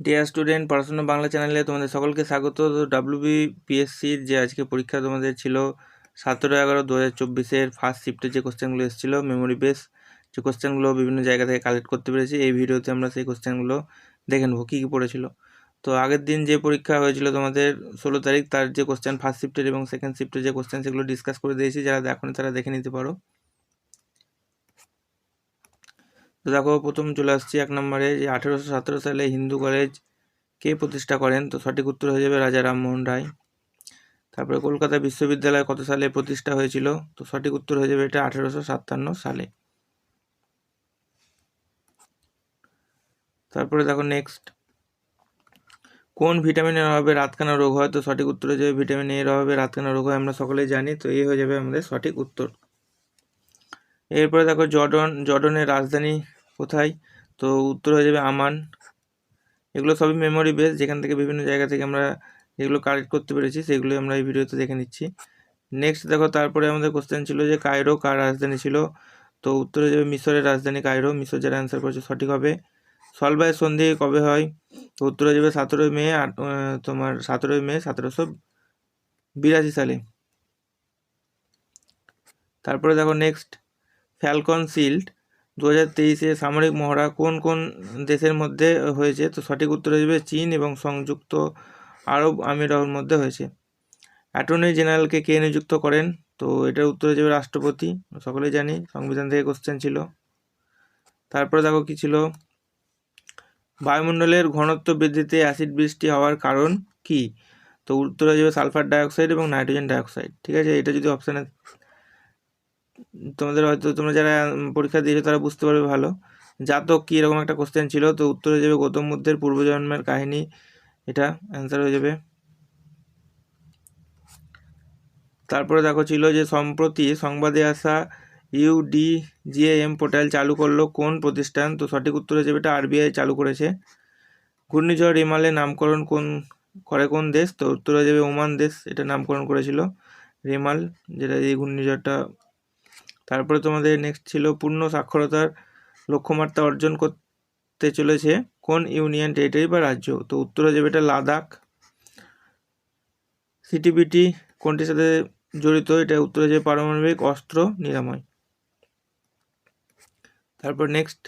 Dear student পড়াশোনা বাংলা চ্যানেলে তোমাদের সকলকে স্বাগত। তো ডাব্লিউবিপিএসসির যে আজকে পরীক্ষা তোমাদের ছিল সতেরো এগারো দু হাজার চব্বিশের ফার্স্ট শিফটের যে কোশ্চেনগুলো এসেছিল মেমোরি বেস যে কোশ্চেনগুলো বিভিন্ন জায়গা থেকে কালেক্ট করতে পেরেছি, এই ভিডিওতে আমরা সেই কোশ্চেনগুলো দেখে নেব, কী কী পড়েছিল। তো আগের দিন যে পরীক্ষা হয়েছিল তোমাদের ষোলো তারিখ, তার যে কোশ্চেন ফার্স্ট শিফটের এবং সেকেন্ড শিফটের যে কোশ্চেন সেগুলো ডিসকাস করে দিয়েছি, যারা দেখনি তারা দেখে নিতে পারো। তো দেখো, প্রথম চলে আসছি এক নম্বরে, যে আঠেরোশো সতেরো সালে হিন্দু কলেজ কে প্রতিষ্ঠা করেন? তো সঠিক উত্তর হয়ে যাবে রাজা রামমোহন রায়। তারপরে কলকাতা বিশ্ববিদ্যালয় কত সালে প্রতিষ্ঠা হয়েছিল? তো সঠিক উত্তর হয়ে যাবে এটা আঠেরোশো সাতান্ন সালে। তারপরে দেখো নেক্সট কোন ভিটামিনের অভাবে রাতকানা রোগ হয়? তো সঠিক উত্তর হয়ে যাবে ভিটামিন এর অভাবে রাতকানা রোগ হয়, আমরা সকলেই জানি। তো এই হয়ে যাবে আমাদের সঠিক উত্তর। এরপরে দেখো জর্ডন, জর্ডনের রাজধানী কোথায়? তো উত্তর হয়ে যাবে আমান। এগুলো সবই মেমোরি বেস যেখান থেকে বিভিন্ন জায়গা থেকে আমরা যেগুলো কালেক্ট করতে পেরেছি, সেগুলো আমরা এই ভিডিওতে দেখে নিচ্ছি। নেক্সট দেখো, তারপরে আমাদের কোশ্চেন ছিল যে কায়রো কার রাজধানী ছিল? তো উত্তর হয়ে যাবে মিশরের রাজধানী কায়রো। মিশর যারা অ্যান্সার করেছে সঠিক হবে। সলবায়ের সন্ধি কবে হয়? তো উত্তর হয়ে যাবে সতেরোই মে তোমার সতেরোই মে সতেরোশো বিরাশি সালে। তারপরে দেখো নেক্সট ফ্যালকন শিল্ড দু হাজার তেইশে সামরিক মহড়া কোন কোন দেশের মধ্যে হয়েছে? তো সঠিক উত্তর আসবে চীন এবং সংযুক্ত আরব আমিরাতের মধ্যে হয়েছে। অ্যাটর্নি জেনারেলকে কে নিযুক্ত করেন? তো এটার উত্তর যাবে রাষ্ট্রপতি। সকলেই জানি, সংবিধান থেকে কোশ্চেন ছিল। তারপরে দেখো কি ছিল? বায়ুমণ্ডলের ঘনত্ব বৃদ্ধিতে অ্যাসিড বৃষ্টি হওয়ার কারণ কি? তো উত্তর হয়ে যাবে সালফার ডাইঅক্সাইড এবং নাইট্রোজেন ডাইঅক্সাইড। ঠিক আছে? এটা যদি অপশানে তোমাদের হয়তো, তোমরা যারা পরীক্ষা দিয়েছ তারা বুঝতে পারবে ভালো। জাতক কি এরকম একটা কোশ্চেন ছিল? তো উত্তর হয়ে যাবে গৌতম বুদ্ধের পূর্বজন্মের কাহিনী। এটা অ্যান্সার হয়ে যাবে। তারপরে দেখো ছিল যে, সম্প্রতি সংবাদে আসা ইউডিজিএম পোর্টাল চালু করল কোন প্রতিষ্ঠান? তো সঠিক উত্তর হয়ে যাবে এটা আরবিআই চালু করেছে। ঘূর্ণিঝড় রিমালের নামকরণ কোন, করে কোন দেশ? তো উত্তর হয়ে যাবে ওমান দেশ, এটা নামকরণ করেছিল। রেমাল, যেটা এই ঘূর্ণিঝড়টা তারপরে তোমাদের নেক্সট ছিল পূর্ণ সাক্ষরতার লক্ষ্যমাত্রা অর্জন করতে চলেছে কোন ইউনিয়ন টেরিটরি বা রাজ্য? তো উত্তরে যাবে এটা লাদাখ। সিটিবিটি কোনটির সাথে জড়িত? এটা উত্তরে যাবে পারমাণবিক অস্ত্র নিরাময়। তারপর নেক্সট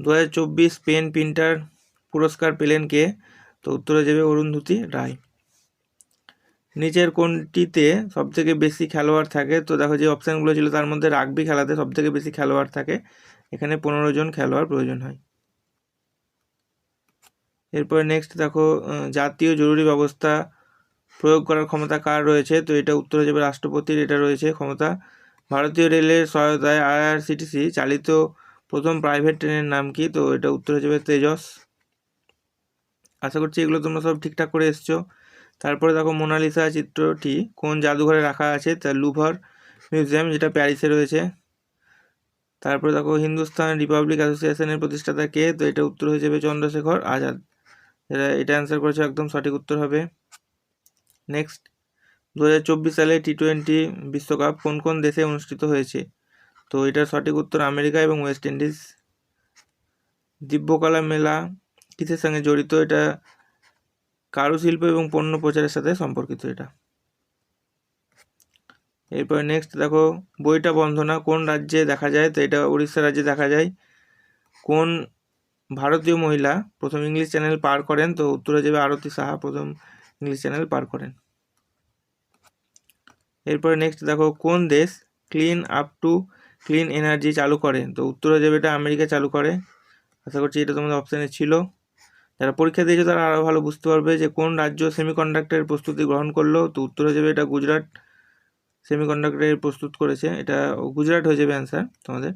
দু হাজার চব্বিশ পেন প্রিন্টার পুরস্কার পেলেন কে? তো উত্তরে যাবে অরুন্ধতী রায়। নিচের কোনটিতে সবথেকে বেশি খেলোয়াড় থাকে, তো দেখো যে অপশানগুলো ছিল তার মধ্যে রাগবি খেলাতে সবথেকে বেশি খেলোয়াড় থাকে। এখানে পনেরো জন খেলোয়াড় প্রয়োজন হয়। এরপরে নেক্সট দেখো জাতীয় জরুরি ব্যবস্থা প্রয়োগ করার ক্ষমতা কার রয়েছে? তো এটা উত্তর যাবে রাষ্ট্রপতির, এটা রয়েছে ক্ষমতা। ভারতীয় রেলের সহায়তায় আইআরসিটিসি চালিত প্রথম প্রাইভেট ট্রেনের নাম কি? তো এটা উত্তর যাবে তেজস। আশা করছি এগুলো তোমরা সব ঠিকঠাক করে এসছো। তারপরে দেখো মোনালিসা চিত্রটি কোন জাদুঘরে রাখা আছে? তা লুভার মিউজিয়াম, যেটা প্যারিসে রয়েছে। তারপরে দেখো হিন্দুস্তান রিপাবলিক অ্যাসোসিয়েশনের প্রতিষ্ঠাতা কে? তো এটা উত্তর হয়ে যাবে চন্দ্রশেখর আজাদ। এটা এটা অ্যান্সার করেছে, একদম সঠিক উত্তর হবে। নেক্সট দু হাজার চব্বিশ সালে টি টোয়েন্টি বিশ্বকাপ কোন কোন দেশে অনুষ্ঠিত হয়েছে? তো এটার সঠিক উত্তর আমেরিকা এবং ওয়েস্ট ইন্ডিজ। দিব্যকলা মেলা, কিসের সঙ্গে জড়িত? এটা কারুশিল্প এবং পণ্য প্রচারের সাথে সম্পর্কিত এটা। এরপরে নেক্সট দেখো, বইটা বন্ধনা কোন রাজ্যে দেখা যায়? তো এটা উড়িষ্যা রাজ্যে দেখা যায়। কোন ভারতীয় মহিলা প্রথম ইংলিশ চ্যানেল পার করেন? তো উত্তরে যাবে আরতি সাহা, প্রথম ইংলিশ চ্যানেল পার করেন। এরপরে নেক্সট দেখো, কোন দেশ clean up to clean energy চালু করে? তো উত্তরে যাবে এটা আমেরিকা চালু করে। আশা করছি এটা তোমাদের অপশানে ছিল। যারা পরীক্ষা দিয়েছে তারা আরও ভালো বুঝতে পারবে যে কোন রাজ্য সেমিকন্ডাক্টরের প্রস্তুতি গ্রহণ করল। তো উত্তর হয়ে যাবে এটা গুজরাট সেমিকন্ডাক্টরের প্রস্তুত করেছে। এটা গুজরাট হয়ে যাবে অ্যান্সার তোমাদের।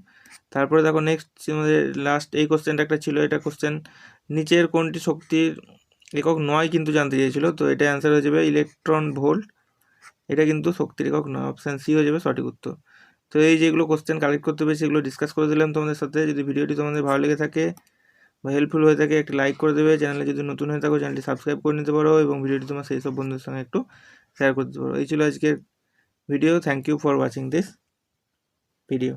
তারপরে দেখো নেক্সট আমাদের লাস্ট এই কোশ্চেনটা একটা ছিল। এটা কোশ্চেন নিচের কোনটি শক্তির একক নয় কিন্তু জানতে চেয়েছিল। তো এটা অ্যান্সার হয়ে যাবে ইলেকট্রন ভোল্ট এটা কিন্তু শক্তির একক নয় অপশান সি হয়ে যাবে সঠিক উত্তর। তো এই যেগুলো কোশ্চেন কালেক্ট করতে পেরেছি সেগুলো ডিসকাস করে দিলাম তোমাদের সাথে। যদি ভিডিওটি তোমাদের ভালো লেগে থাকে বা হেল্পফুল হয়ে থাকে, একটি লাইক করে দেবে। চ্যানেলে যদি নতুন হয়ে থাকো চ্যানেলটি সাবস্ক্রাইব করে নিতে পারো এবং ভিডিওটি তোমার সেই সব বন্ধুদের সঙ্গে একটু শেয়ার করতে পারো। এই ছিল আজকের video thank you for watching this video